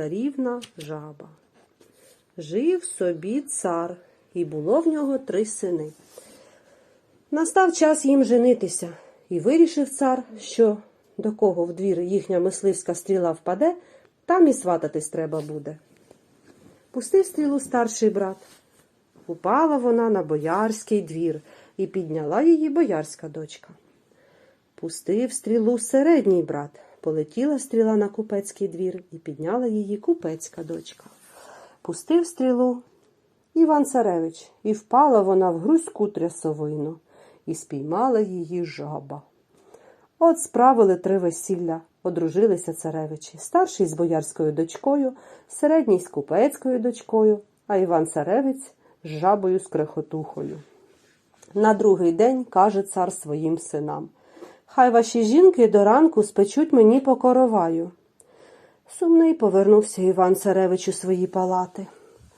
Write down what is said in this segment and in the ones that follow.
Царівна жаба. Жив собі цар, і було в нього три сини. Настав час їм женитися, і вирішив цар, що до кого в двір їхня мисливська стріла впаде, там і свататись треба буде. Пустив стрілу старший брат. Упала вона на боярський двір, і підняла її боярська дочка. Пустив стрілу середній брат. Полетіла стріла на купецький двір і підняла її купецька дочка. Пустив стрілу Іван Царевич, і впала вона в грузьку трясовину, і спіймала її жаба. От справили три весілля, одружилися царевичі, старший з боярською дочкою, середній з купецькою дочкою, а Іван Царевич з жабою з крехотухою. На другий день каже цар своїм синам Хай ваші жінки до ранку спечуть мені по короваю. Сумний повернувся Іван Царевич у свої палати.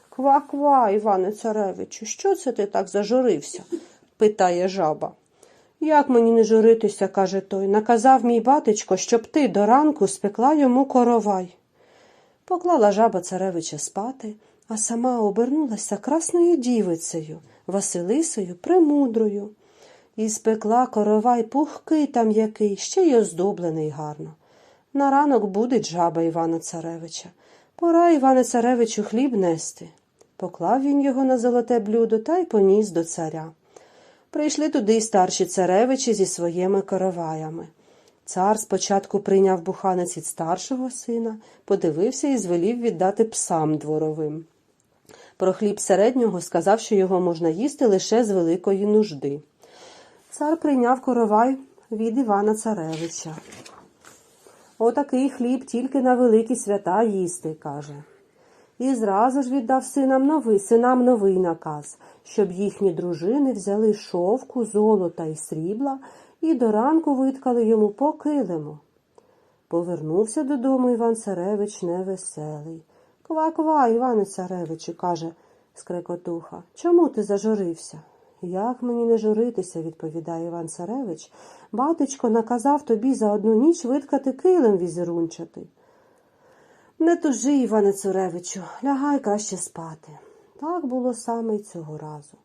Ква, ква, Іване Царевичу, що це ти так зажурився? питає жаба. Як мені не журитися, каже той, наказав мій батечко, щоб ти до ранку спекла йому коровай. Поклала жаба царевича спати, а сама обернулася красною дівицею, Василисою премудрою. І спекла коровай пухкий там який, ще й оздоблений гарно. На ранок будить жаба Івана Царевича. Пора Іване Царевичу хліб нести. Поклав він його на золоте блюдо та й поніс до царя. Прийшли туди й старші царевичі зі своїми короваями. Цар спочатку прийняв буханець від старшого сина, подивився і звелів віддати псам дворовим. Про хліб середнього сказав, що його можна їсти лише з великої нужди. Цар прийняв коровай від Івана Царевича. Отакий хліб тільки на великі свята їсти, каже. І зразу ж віддав синам новий, синам новий наказ, щоб їхні дружини взяли шовку, золота і срібла і до ранку виткали йому по килиму. Повернувся додому Іван Царевич невеселий. Ква-ква, Іване Царевичу, каже скрекотуха, чому ти зажурився? Як мені не журитися, відповідає Іван Царевич. Батечко наказав тобі за одну ніч виткати килим візерунчатий. Не тужи, Іване Царевичу, лягай краще спати. Так було саме й цього разу.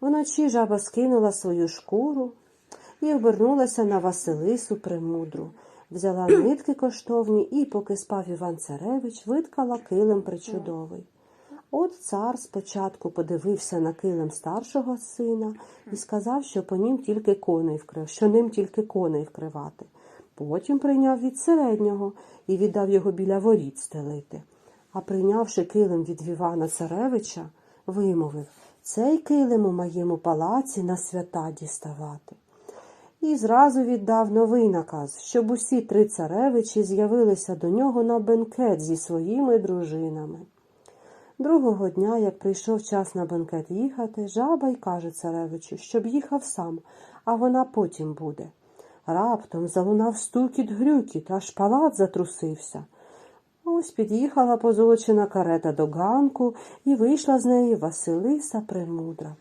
Вночі жаба скинула свою шкуру і обернулася на Василису премудру. Взяла нитки коштовні і, поки спав Іван Царевич, виткала килим причудовий. От цар спочатку подивився на килим старшого сина і сказав, що по нім тільки коней вкрив, що ним тільки коней вкривати. Потім прийняв від середнього і віддав його біля воріт стелити. А прийнявши килим від Івана Царевича, вимовив цей килим у моєму палаці на свята діставати. І зразу віддав новий наказ, щоб усі три царевичі з'явилися до нього на бенкет зі своїми дружинами. Другого дня, як прийшов час на бенкет їхати, жаба й каже царевичу, щоб їхав сам, а вона потім буде. Раптом залунав стукіт грюкіт, аж палац затрусився. Ось під'їхала позолочена карета до ганку і вийшла з неї Василиса Премудра.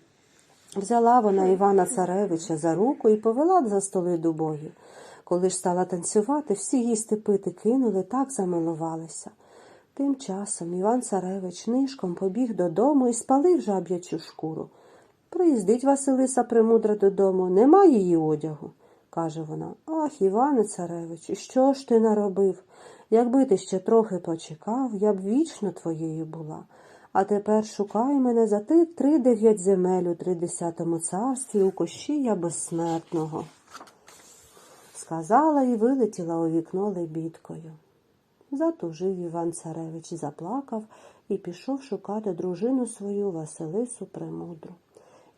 Взяла вона Івана Царевича за руку і повела за столи дубові. Коли ж стала танцювати, всі їсти пити кинули, так замилувалися. Тим часом Іван Царевич нишком побіг додому і спалив жаб'ячу шкуру. Приїздить Василиса Премудра додому, нема її одягу, каже вона. Ах, Іване Царевич, що ж ти наробив? Якби ти ще трохи почекав, я б вічно твоєю була. А тепер шукай мене за ти три дев'ять земель у тридесятому царстві у кощія безсмертного. Сказала і вилетіла у вікно лебідкою. Затужив Іван Царевич, заплакав і пішов шукати дружину свою Василису Премудру.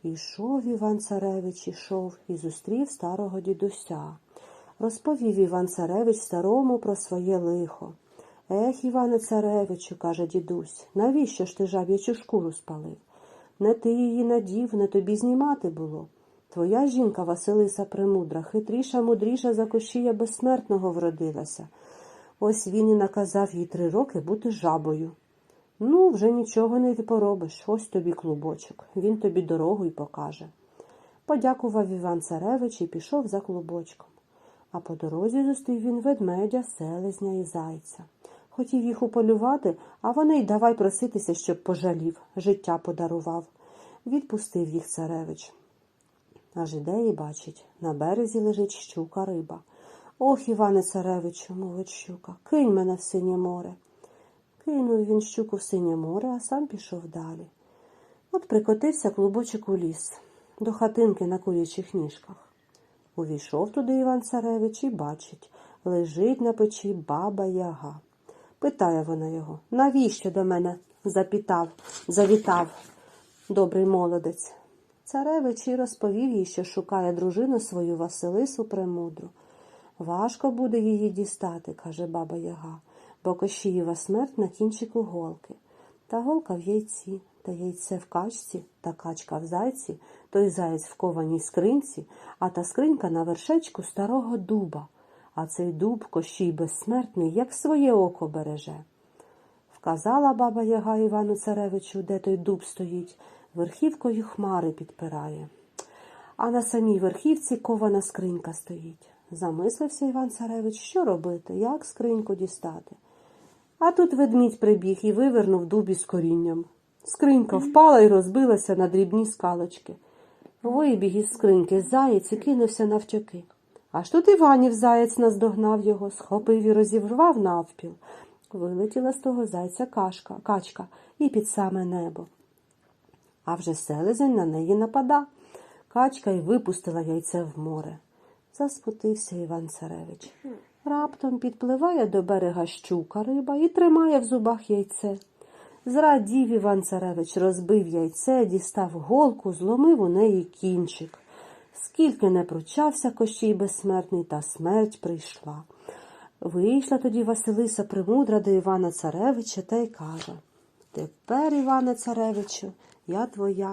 Ішов Іван Царевич, ішов і зустрів старого дідуся. Розповів Іван Царевич старому про своє лихо. Ех, Іване Царевичу, каже дідусь, навіщо ж ти жаб'ячу шкуру спалив? Не ти її надів, не тобі знімати було. Твоя жінка Василиса Премудра, хитріша, мудріша за кощія безсмертного вродилася. Ось він і наказав їй три роки бути жабою. Ну, вже нічого не поробиш, ось тобі клубочок, він тобі дорогу й покаже. Подякував Іван Царевич і пішов за клубочком. А по дорозі зустрів він ведмедя, селезня і зайця. Хотів їх уполювати, а вони й давай проситися, щоб пожалів, життя подарував. Відпустив їх царевич. Аж іде і бачить, на березі лежить щука риба. Ох, Іване царевичу, мовить щука, кинь мене в синє море. Кинув він щуку в синє море, а сам пішов далі. От прикотився клубочок у ліс, до хатинки на курячих ніжках. Увійшов туди Іван Царевич і бачить, лежить на печі баба Яга. Питає вона його, навіщо до мене запітав, завітав, добрий молодець. Царевич і розповів їй, що шукає дружину свою Василису Премудру. Важко буде її дістати, каже баба Яга, бо Кощієва смерть на кінчику голки. Та голка в яйці, та яйце в качці, та качка в зайці, той заєць в кованій скринці, а та скринька на вершечку старого дуба. А цей дуб Кощій безсмертний, як своє око береже. Вказала баба Яга Івану Царевичу, де той дуб стоїть, верхівкою хмари підпирає. А на самій верхівці кована скринька стоїть. Замислився Іван Царевич, що робити, як скриньку дістати. А тут ведмідь прибіг і вивернув дубі з корінням. Скринька впала і розбилася на дрібні скалочки. Вибіг із скриньки заєць і кинувся навтьоки. Аж тут Іванів заєць наздогнав його, схопив і розірвав навпіл. Вилетіла з того зайця кашка, качка і під саме небо. А вже селезень на неї напада. Качка й випустила яйце в море. Заспотився Іван Царевич. Раптом підпливає до берега щука риба і тримає в зубах яйце. Зрадів Іван Царевич, розбив яйце, дістав голку, зломив у неї кінчик. Скільки не пручався Кощій безсмертний, та смерть прийшла. Вийшла тоді Василиса Премудра до Івана Царевича та й каже Тепер, Іване Царевичу, я твоя.